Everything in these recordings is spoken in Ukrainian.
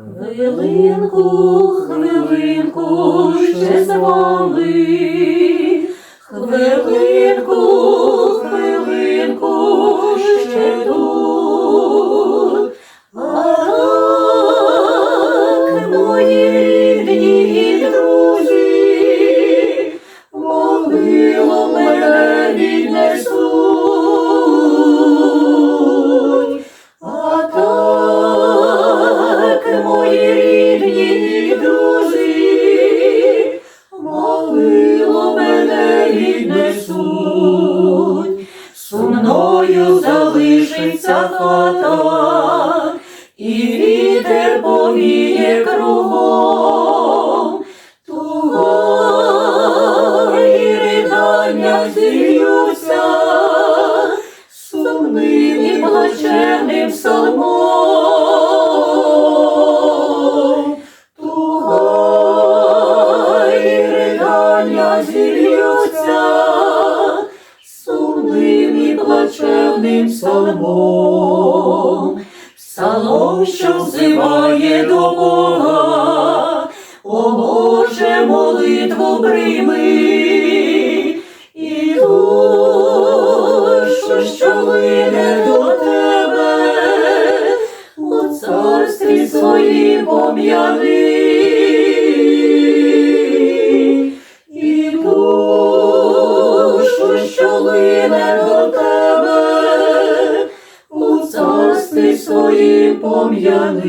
Хвилинку, хвилинку, ще з вами. Хвилинку, хвилинку, ще тут. Залишиться хата, і вітер повіє кругом, туга і ридання зільються, сумним і плачевним псалмом. Плачевним псалмом. Псалом, що взиває до Бога, о Боже, молитву прийми, і душу, що лине до тебе, у царстві своїм пом'яни. Своїм пом'яни.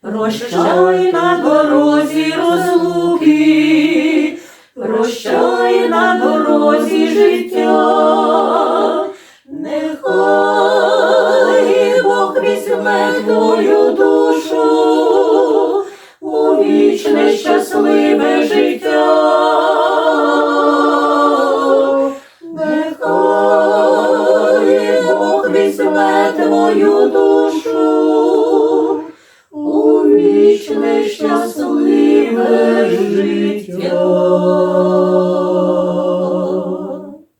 Прощай на дорозі розлуки, прощай на дорозі життя, нехай Бог візьме твою душу у вічне щасливе візьме твою душу у вічне щасливе життя.